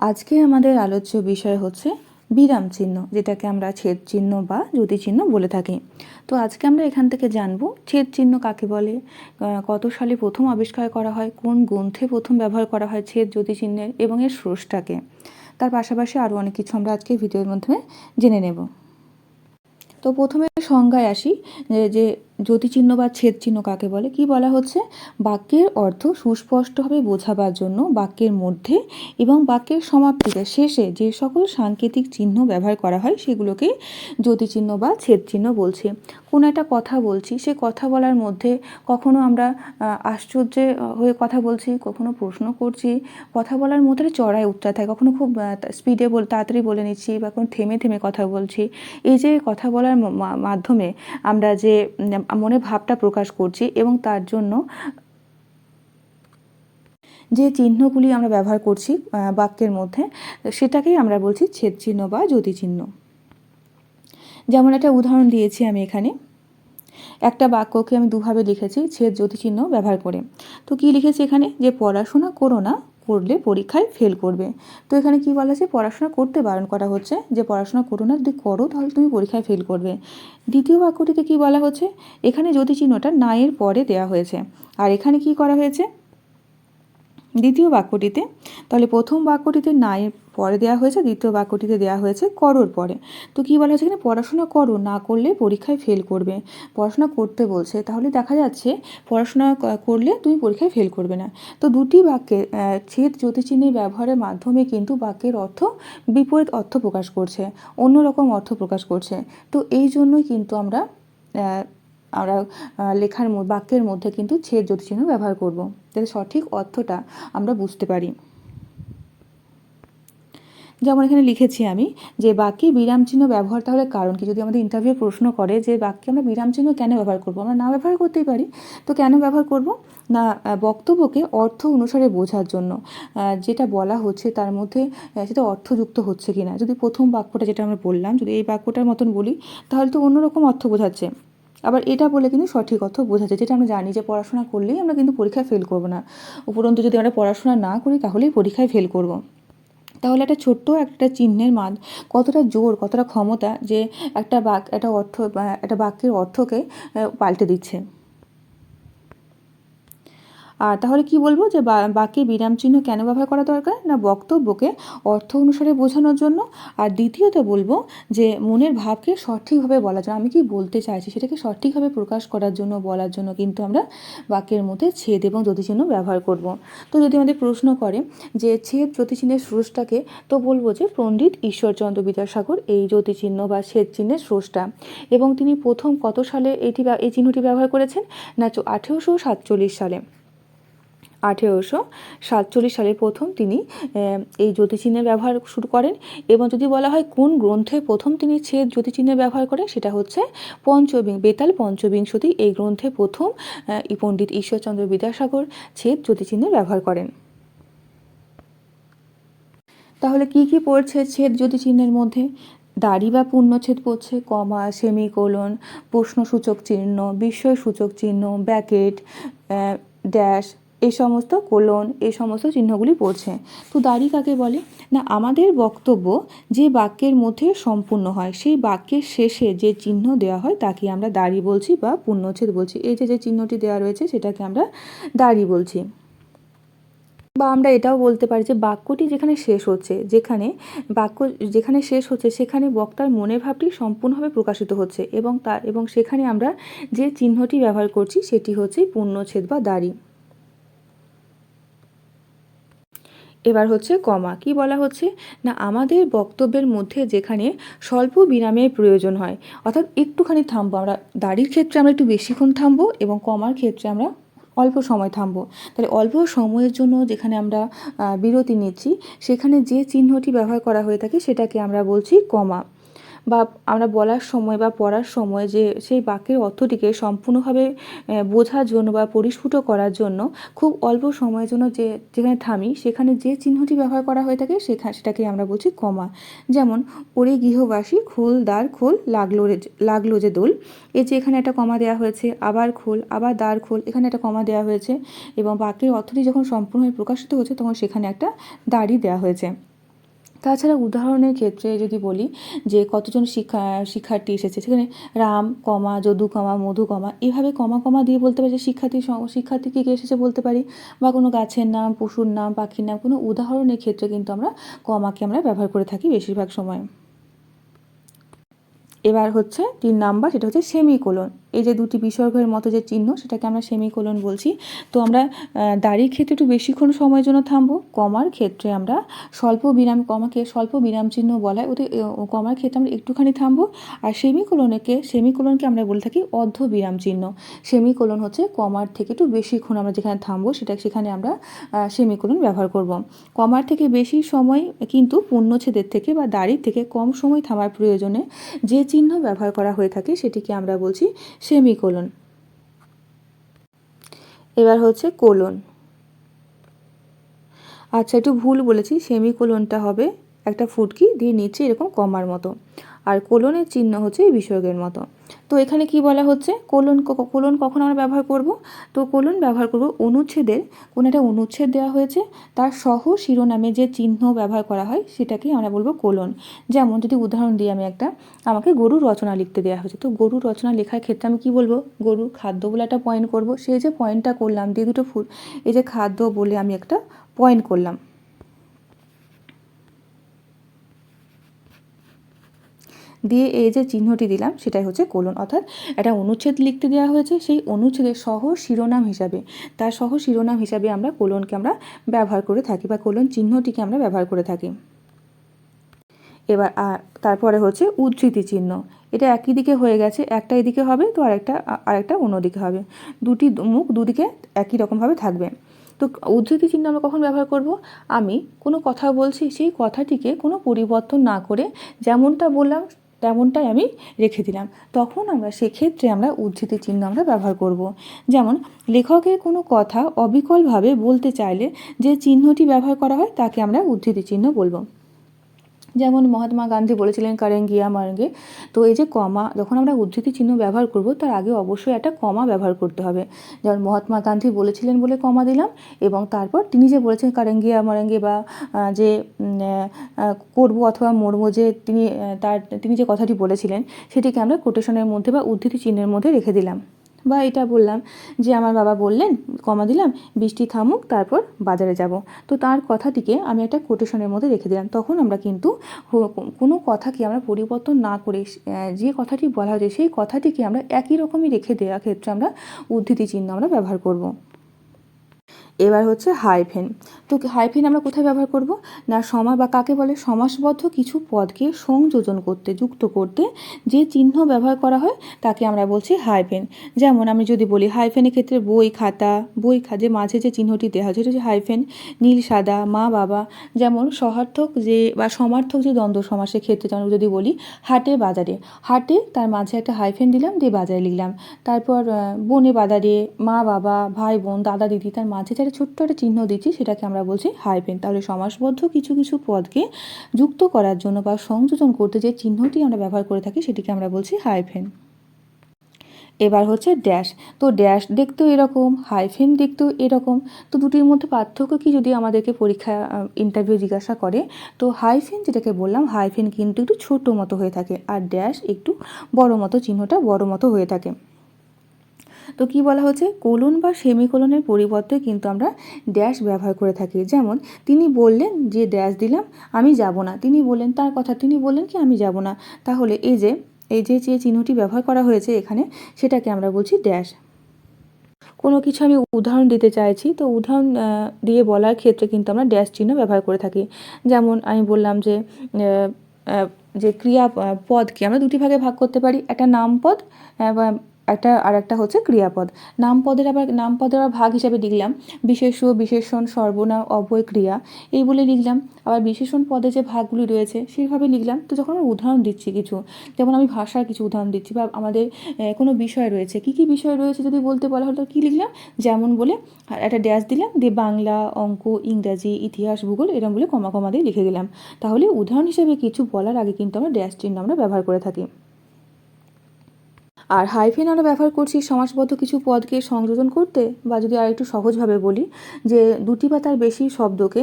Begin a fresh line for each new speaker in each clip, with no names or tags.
আজকে আমাদের আলোচ্য বিষয় হচ্ছে বিরাম চিহ্ন, যেটাকে আমরা ছেদ চিহ্ন বা জ্যোতি চিহ্ন বলে থাকি। তো আজকে আমরা এখান থেকে জানব ছেদ চিহ্ন কাকে বলে কত সালে প্রথম আবিষ্কার করা হয়, কোন গ্রন্থে প্রথম ব্যবহার করা হয় ছেদ জ্যোতি চিহ্নের এবং এর স্রষ্টাকে। তার পাশাপাশি আরও অনেক কিছু আমরা আজকে ভিডিওর মাধ্যমে জেনে নেব। তো প্রথমে সংজ্ঞায় আসি, যে- যে জ্যোতিচিহ্ন বা ছেদ চিহ্ন কাকে বলে? কি বলা হচ্ছে? বাক্যের অর্থ সুস্পষ্টভাবে বোঝাবার জন্য বাক্যের মধ্যে এবং বাক্যের সমাপ্তিতে শেষে যে সকল সাংকেতিক চিহ্ন ব্যবহার করা হয় সেগুলোকে জ্যোতিচিহ্ন বা ছেদ চিহ্ন বলছে। কোনো একটা কথা বলছি, সে কথা বলার মধ্যে কখনো আমরা আশ্চর্যে হয়ে কথা বলছি, কখনো প্রশ্ন করছি, কথা বলার মধ্যে চড়াই উচ্চার থাকে। কখনো খুব স্পিডে বল, তাড়াতাড়ি বলে নিচ্ছি বা কোনো থেমে থেমে কথা বলছি। এই যে কথা বলার মাধ্যমে আমরা যে মনে ভাবটা প্রকাশ করছি এবং তার জন্য যে চিহ্নগুলি আমরা ব্যবহার করছি বাক্যের মধ্যে, সেটাকেই আমরা বলছি ছেদ চিহ্ন বা জ্যোতি চিহ্ন। যেমন একটা উদাহরণ দিয়েছি আমি এখানে। একটা বাক্যকে আমি দুভাবে লিখেছি, ছেদ চিহ্ন ব্যবহার করে। তো কি লিখেছি এখানে? যে পড়াশোনা করো না, করলে পরীক্ষায় ফেল করবে। তো এখানে কি বলা আছে? পড়াশোনা করতে বারণ করা হচ্ছে। যে পড়াশোনা করো না, যদি করো, তাহলে তুমি পরীক্ষায় ফেল করবে। দ্বিতীয় বাক্যটিতে কি বলা হচ্ছে? এখানে চিহ্নটা না এর পরে দেওয়া হয়েছে। আর এখানে কি করা হয়েছে? দ্বিতীয় বাক্যটিতে, তাহলে প্রথম বাক্যটিতে নায়ের পরে দেওয়া হয়েছে, দ্বিতীয় বাক্যটিতে দেওয়া হয়েছে, করোর পরে। তো কী বলা হয়েছে এখানে? পড়াশোনা করো, না করলে পরীক্ষায় ফেল করবে। পড়াশোনা করতে বলছে, তাহলে দেখা যাচ্ছে পড়াশোনা করলে তুমি পরীক্ষায় ফেল করবে না। তো দুটি বাক্যে ছেদ জ্যোতিচিহ্নের ব্যবহারের মাধ্যমে কিন্তু বাক্যের অর্থ বিপরীত অর্থ প্রকাশ করছে, অন্যরকম অর্থ প্রকাশ করছে। তো এই জন্যই কিন্তু আমরা আমরা লেখার বাক্যের মধ্যে কিন্তু ছেদ জ্যোতিচিহ্ন ব্যবহার করব। যাতে সঠিক অর্থটা আমরা বুঝতে পারি। যেমন এখানে লিখেছি আমি যে বাক্যে বিরাম চিহ্ন ব্যবহার তাহলে কারণ কি? যদি আমাদের ইন্টারভিউ প্রশ্ন করে যে বাক্যে আমরা বিরাম চিহ্ন কেন ব্যবহার করব? আমরা না ব্যবহার করতেই পারি। তো কেন ব্যবহার করব? না বক্তব্যকে অর্থ অনুসারে বোঝার জন্য যেটা বলা হচ্ছে তার মধ্যে সেটা অর্থযুক্ত হচ্ছে কি না যদি প্রথম বাক্যটা যেটা আমরা বললাম, যদি এই বাক্যটার মতন বলি, তাহলে তো অন্যরকম অর্থ বোঝাচ্ছে। আবার এটা বলে কিন্তু সঠিক অর্থ বোঝাচ্ছে। যেটা আমরা জানি যে পড়াশোনা করলেই আমরা কিন্তু পরীক্ষায় ফেল করব না। উপরন্তু যদি আমরা পড়াশোনা না করি, তাহলেই পরীক্ষায় ফেল করব। তাহলে একটা ছোট্ট একটা চিহ্নের মান কতটা জোর, কতটা ক্ষমতা যে একটা বাক, একটা অর্থ একটা বাক্যের অর্থকে পাল্টে দিচ্ছে। আর তাহলে কি বলব যে বা- বাক্যে বিরাম চিহ্ন কেন ব্যবহার করা দরকার? না, বক্তব্যকে অর্থ অনুসারে বোঝানোর জন্য। আর দ্বিতীয়ত বলব যে মনের ভাবকে সঠিকভাবে বলার জন্য, আমি কি বলতে চাইছি সেটাকে সঠিকভাবে প্রকাশ করার জন্য, বলার জন্য কিন্তু আমরা বাক্যের মধ্যে ছেদ এবং জ্যোতিচিহ্ন ব্যবহার করব। তো যদি আমাদের প্রশ্ন করে যে ছেদ জ্যোতিচিহ্নের স্রষ্টাকে, তো বলব যে পণ্ডিত ঈশ্বরচন্দ্র বিদ্যাসাগর এই জ্যোতিচিহ্ন বা ছেদ চিহ্নের স্রষ্টা। এবং তিনি প্রথম কত সালে এটি এই চিহ্নটি ব্যবহার করেছেন? না, আঠেরোশো সাতচল্লিশ সালে। আঠেরোশো সাতচল্লিশ সালে প্রথম তিনি এই জ্যোতিচিহ্নের ব্যবহার শুরু করেন এবং যদি বলা হয় কোন গ্রন্থে প্রথম তিনি ছেদ জ্যোতিচিহ্নের ব্যবহার করেন সেটা হচ্ছে পঞ্চবিং, বেতাল পঞ্চবিংশতি এই গ্রন্থে প্রথম পণ্ডিত ঈশ্বরচন্দ্র বিদ্যাসাগর ছেদ জ্যোতিচিহ্নের ব্যবহার করেন। তাহলে কি কি পড়ছে ছেদ জ্যোতিচিহ্নের মধ্যে? দাড়ি বা পূর্ণচ্ছেদ পড়ছে, কমা, সেমিকোলন, প্রশ্নসূচক চিহ্ন, বিস্ময়সূচক চিহ্ন, ব্যাকেট ড্যাশ এই সমস্ত কোলন এই সমস্ত চিহ্নগুলি পড়ছে। তো দাড়ি কাকে বলে? না, আমাদের বক্তব্য যে বাক্যের মধ্যে সম্পূর্ণ হয়, সেই বাক্যের শেষে যে চিহ্ন দেওয়া হয়, তাকে আমরা দাড়ি বলছি বা পূর্ণচ্ছেদ বলছি। এই যে যে চিহ্নটি দেওয়া রয়েছে, সেটাকে আমরা দাড়ি বলছি। বা আমরা এটাও বলতে পারি যে বাক্যটি যেখানে শেষ হচ্ছে, যেখানে বাক্য যেখানে শেষ হচ্ছে, সেখানে বক্তার মনের ভাবটি সম্পূর্ণভাবে প্রকাশিত হচ্ছে এবং তার এবং সেখানে আমরা যে চিহ্নটি ব্যবহার করছি, সেটি হচ্ছে পূর্ণচ্ছেদ বা দাড়ি। এবার হচ্ছে কমা। কি বলা হচ্ছে? না, আমাদের বক্তব্যের মধ্যে যেখানে স্বল্প বিরামের প্রয়োজন হয়, অর্থাৎ একটুখানি থামবো। আমরা দাড়ির ক্ষেত্রে আমরা একটু বেশিক্ষণ থামবো এবং কমার ক্ষেত্রে আমরা অল্প সময় থামবো। তাহলে অল্প সময়ের জন্য যেখানে আমরা বিরতি নিচ্ছি, সেখানে যে চিহ্নটি ব্যবহার করা হয়ে থাকে সেটাকে আমরা বলছি কমা। বা আমরা বলার সময় বা পড়ার সময় যে সেই বাক্যের অর্থটিকে সম্পূর্ণভাবে বোঝার জন্য বা পরিস্ফুট করার জন্য খুব অল্প সময়ের জন্য যে, যেখানে থামি, সেখানে যে চিহ্নটি ব্যবহার করা হয়ে থাকে সেখানে সেটাকে আমরা বলছি কমা। যেমন, ওরে গৃহবাসী, খোল দ্বার খোল, লাগল রে, লাগল যে দোল। এই যে এখানে একটা কমা দেওয়া হয়েছে, আবার খোল, আবার দ্বার খোল। এখানে একটা কমা দেওয়া হয়েছে এবং বাক্যের অর্থটি যখন সম্পূর্ণভাবে প্রকাশিত হচ্ছে তখন সেখানে একটা দাড়ি দেওয়া হয়েছে। তাছাড়া উদাহরণের ক্ষেত্রে যদি বলি যে কতজন শিক্ষা, শিক্ষার্থী এসেছে, সেখানে রাম, কমা, যদু কমা, মধু কমা, এভাবে কমা কমা দিয়ে বলতে পারি যে শিক্ষার্থী শিক্ষার্থী কী কী এসেছে বলতে পারি বা কোনো গাছের নাম, পশুর নাম, পাখির নাম, কোনো উদাহরণের ক্ষেত্রে কিন্তু আমরা কমাকে আমরা ব্যবহার করে থাকি বেশিরভাগ সময়। এবার হচ্ছে তিন নাম্বার, সেটা হচ্ছে সেমিকোলন এই যে দুটি বিসর্গের মতো যে চিহ্ন, সেটাকে আমরা সেমিকোলন বলছি। তো আমরা দাড়ির ক্ষেত্রে একটু বেশিক্ষণ সময়ের জন্য থামবো। কমার ক্ষেত্রে আমরা স্বল্প বিরাম, কমাকে স্বল্প বিরাম চিহ্ন বলা হয় ওতে কমার ক্ষেত্রে আমরা একটুখানি থামবো। আর সেমিকোলনকে সেমিকোলনকে আমরা বলে থাকি অর্ধ বিরাম চিহ্ন। সেমিকোলন হচ্ছে কমার থেকে একটু বেশিক্ষণ আমরা যেখানে থামবো, সেটা, সেখানে আমরা সেমিকোলন ব্যবহার করব। কমার থেকে বেশি সময় কিন্তু পূর্ণচ্ছেদের থেকে বা দাড়ির থেকে কম সময় থামার প্রয়োজনে যে চিহ্ন ব্যবহার করা হয়ে থাকে, সেটিকে আমরা বলছি সেমিকোলন। এবার হচ্ছে কোলন। আচ্ছা একটু ভুল বলেছি, সেমিকোলনটা হবে একটা ফুটকি, দিয়ে নিচে এরকম কমার মতো। আর কোলনের চিহ্ন হচ্ছে এই বিসর্গের মতো। তো এখানে কি বলা হচ্ছে? কোলন কোলন কখন আমরা ব্যবহার করব? তো কোলন ব্যবহার করব অনুচ্ছেদের। কোনো একটা অনুচ্ছেদ দেওয়া হয়েছে? তার সহ শিরোনামে যে চিহ্ন ব্যবহার করা হয় সেটাকেই আমরা বলব কোলন। যেমন যদি উদাহরণ দিই আমি একটা, আমাকে গরুর রচনা লিখতে দেওয়া হয়েছে। তো গরুর রচনা লেখার ক্ষেত্রে আমি কি বলব? গরুর খাদ্য বলে একটা পয়েন্ট করব। সেই যে পয়েন্টটা করলাম, দিয়ে দুটো ফুল, এই যে খাদ্য বলে আমি একটা পয়েন্ট করলাম। দিয়ে এই যে চিহ্নটি দিলাম, সেটাই হচ্ছে কোলন। অর্থাৎ একটা অনুচ্ছেদ লিখতে দেওয়া হয়েছে, সেই অনুচ্ছেদের সহ শিরোনাম হিসাবে। তার সহ শিরোনাম হিসাবে আমরা কোলনকে আমরা ব্যবহার করে থাকি বা কোলন চিহ্নটিকে আমরা ব্যবহার করে থাকি। এবার আর তারপরে হচ্ছে উদ্ধৃতি চিহ্ন। এটা একই দিকে হয়ে গেছে, একটা এদিকে হবে তো আরেকটা আরেকটা অন্যদিকে হবে। দুটি মুখ দুদিকে একই রকমভাবে থাকবে। তো উদ্ধৃতি চিহ্ন আমরা কখন ব্যবহার করব? আমি কোনো কথা বলছি, সেই কথাটিকে কোনো পরিবর্তন না করে যেমনটা বললাম তেমনটাই আমি রেখে দিলাম। তখন আমরা সেক্ষেত্রে আমরা উদ্ধৃতি চিহ্ন আমরা ব্যবহার করব। যেমন, লেখকের কোনো কথা অবিকলভাবে বলতে চাইলে যে চিহ্নটি ব্যবহার করা হয় তাকে আমরা উদ্ধৃতি চিহ্ন বলব। যেমন মহাত্মা গান্ধী বলেছিলেন, কারেঙ্গিয়া মারেঙ্গে তো এই যে কমা, যখন আমরা উদ্ধৃতি চিহ্ন ব্যবহার করব, তার আগে অবশ্যই একটা কমা ব্যবহার করতে হবে। যেমন মহাত্মা গান্ধী বলেছিলেন বলে কমা দিলাম, এবং তারপর তিনি যে বলেছেন, কারেঙ্গিয়া মারেঙ্গে বা যে করব অথবা মরবো, যে তিনি তার, তিনি যে কথাটি বলেছিলেন, সেটিকে আমরা কোটেশনের মধ্যে বা উদ্ধৃতি চিহ্নের মধ্যে রেখে দিলাম। বা এটা বললাম যে আমার বাবা বললেন, কমা দিলাম, বৃষ্টি থামুক, তারপর বাজারে যাব। তো তার কথাটিকে আমি একটা কোটেশনের মধ্যে রেখে দিলাম। তখন আমরা কিন্তু কোনো কথাকে আমরা পরিবর্তন না করে যে কথাটি বলা হয়েছে, সেই কথাটিকে আমরা একই রকমই রেখে দেওয়ার ক্ষেত্রে আমরা উদ্ধৃতি চিহ্ন আমরা ব্যবহার করব। এবার হচ্ছে হাইফেন তো হাইফেন আমরা কোথায় ব্যবহার করব? না সমাস বা কাকে বলে? সমাসবদ্ধ কিছু পদকে সংযোজন করতে, যুক্ত করতে যে চিহ্ন ব্যবহার করা হয় তাকে আমরা বলছি হাইফেন। যেমন আমি যদি বলি হাইফেনের ক্ষেত্রে বই, খাতা, বই যে মাঝে যে চিহ্নটি দেওয়া হয় সেটা হচ্ছে হাইফেন, নীল, সাদা, মা, বাবা। যেমন সহার্থক যে বা সমার্থক যে দ্বন্দ্ব সমাসের ক্ষেত্রে যেমন যদি বলি হাটে, বাজারে। হাটে তার মাঝে একটা হাইফেন দিলাম, দিয়ে বাজারে লিখলাম। তারপর বনে বাজারে মা, বাবা, ভাই, বোন, দাদা, দিদি তার মাঝে যে একটা ছোট্ট একটা চিহ্ন দিচ্ছি, সেটাকে আমরা বলছি হাইফেন তাহলে সমাসবদ্ধ কিছু কিছু পদকে যুক্ত করার জন্য বা সংযোজন করতে যে চিহ্নটি আমরা ব্যবহার করে থাকি সেটিকে আমরা বলছি হাইফেন এবার হচ্ছে ড্যাশ। তো ড্যাশ দেখতেও এরকম হাইফেন দেখতেও এরকম। তো দুটির মধ্যে পার্থক্য কি যদি আমাদেরকে পরীক্ষা ইন্টারভিউ জিজ্ঞাসা করে? তো হাইফেন যেটাকে বললাম হাইফেন কিন্তু একটু ছোট মতো হয়ে থাকে আর ড্যাশ একটু বড় মতো, চিহ্নটা বড় মতো হয়ে থাকে। তো কি বলা হচ্ছে? কোলন বা সেমিকোলনের পরিবর্তে কিন্তু আমরা ড্যাশ ব্যবহার করে থাকি। যেমন তিনি বললেন যে ড্যাশ দিলাম আমি যাব না। তিনি বললেন তার কথা। তিনি বললেন কি আমি যাব না। তাহলে এই যে এই যে যে চিহ্নটি ব্যবহার করা হয়েছে এখানে সেটাকে আমরা বলছি ড্যাশ কোনো কিছু আমি উদাহরণ দিতে চাইছি তো উদাহরণ দিয়ে বলার ক্ষেত্রে কিন্তু আমরা ড্যাশ চিহ্ন ব্যবহার করে থাকি। যেমন আমি বললাম যে যে ক্রিয়া পদকে আমরা দুটি ভাগে ভাগ করতে পারি। একটা নামপদ আহ, বা একটা আর একটা হচ্ছে ক্রিয়াপদ। নামপদের আবার নামপদের আবার ভাগ হিসাবে লিখলাম। বিশেষ্য বিশেষণ সর্বনাম অব্যয় ক্রিয়া। এই বলে লিখলাম। আবার বিশেষণ পদে যে ভাগগুলি রয়েছে, সেইভাবে লিখলাম। তো যখন আমরা উদাহরণ দিচ্ছি কিছু, যেমন আমি ভাষার কিছু উদাহরণ দিচ্ছি বা আমাদের কোনো বিষয় রয়েছে, কী কী বিষয় রয়েছে যদি বলতে বলা হলো, কী লিখলাম? যেমন বলে একটা ড্যাশ দিলাম, দিয়ে বাংলা, অঙ্ক, ইংরাজি, ইতিহাস, ভূগোল এরকম বলে কমা কমা দিয়ে লিখে দিলাম। তাহলে উদাহরণ হিসেবে কিছু বলার আগে কিন্তু আমরা ড্যাশ চিহ্ন আমরা ব্যবহার করে থাকি। আর হাইফেন আমরা ব্যবহার করছি সমাসবদ্ধ কিছু পদকে সংযোজন করতে বা যদি আর একটু সহজভাবে বলি, যে দুটি বা তার বেশি শব্দকে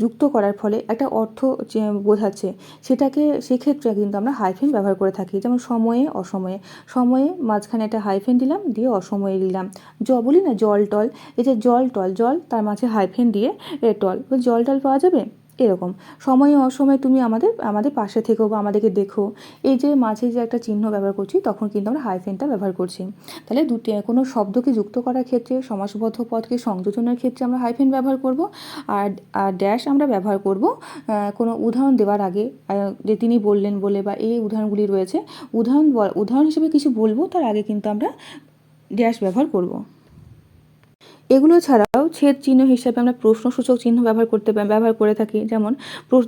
যুক্ত করার ফলে একটা অর্থ বোঝাচ্ছে, সেটাকে সেক্ষেত্রে কিন্তু আমরা হাইফেন ব্যবহার করে থাকি। যেমন সময়ে, অসময়ে। সময়ে মাঝখানে একটা হাইফেন দিলাম, দিয়ে অসময়ে দিলাম। জ বলি না, জল টল। এই যে জল টল, জল তার মাঝে হাইফেন দিয়ে টল। জল টল পাওয়া যাবে? এরকম। সময়ে অসময়ে তুমি আমাদের আমাদের পাশে থেকো বা আমাদেরকে দেখো। এই যে মাঝে যে একটা চিহ্ন ব্যবহার করছি, তখন কিন্তু আমরা হাইফেনটা ব্যবহার করছি। তাহলে দুটি, কোনো শব্দকে যুক্ত করার ক্ষেত্রে, সমাসবদ্ধ পদকে সংযোজনের ক্ষেত্রে আমরা হাইফেন ব্যবহার করব। আর আর ড্যাশ আমরা ব্যবহার করব কোনো উদাহরণ দেওয়ার আগে যে তিনি বললেন বলে বা এই উদাহরণগুলি রয়েছে, উদাহরণ উদাহরণ হিসেবে কিছু বলব, তার আগে কিন্তু আমরা ড্যাশ ব্যবহার করব। এগুলো ছাড়াও ছেদ চিহ্ন হিসাবে আমরা প্রশ্নসূচক চিহ্ন ব্যবহার করতে ব্যবহার করে থাকি। যেমন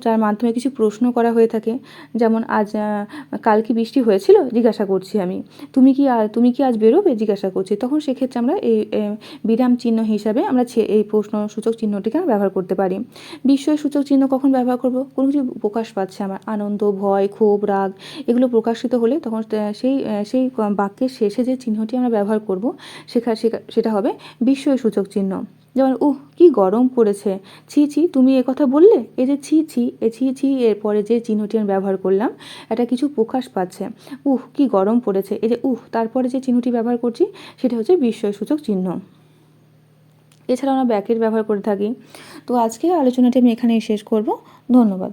যার মাধ্যমে কিছু প্রশ্ন করা হয়ে থাকে। যেমন আজ কাল কি বৃষ্টি হয়েছিল, জিজ্ঞাসা করছি আমি। তুমি কি তুমি কি আজ বেরোবে? জিজ্ঞাসা করছি। তখন সেক্ষেত্রে আমরা এই বিরাম চিহ্ন হিসাবে আমরা এই প্রশ্নসূচক চিহ্নটিকে আমরা ব্যবহার করতে পারি। বিস্ময় সূচক চিহ্ন কখন ব্যবহার করব? কোনো কিছু প্রকাশ পাচ্ছে আমার। আনন্দ, ভয়, ক্ষোভ, রাগ, এগুলো প্রকাশিত হলে তখন সেই সেই বাক্যের শেষে যে চিহ্নটি আমরা ব্যবহার করব, সেখা, সেখা- সেটা হবে বিস্ময় সূচক চিহ্ন। যেমন, উহ, কি গরম পড়েছে। ছি ছি, তুমি এ কথা বললে? এই যে ছি ছি, এ ছি ছি, এরপরে যে চিহ্নটি আমি ব্যবহার করলাম, এটা কিছু প্রকাশ পাচ্ছে। উহ, কি গরম পড়েছে। এই যে, উহ, তারপরে যে চিহ্নটি ব্যবহার করছি, সেটা হচ্ছে বিস্ময়সূচক চিহ্ন। এছাড়া আমরা ব্যাকের ব্যবহার করে থাকি। তো আজকে আলোচনাটি আমি এখানেই শেষ করব। ধন্যবাদ।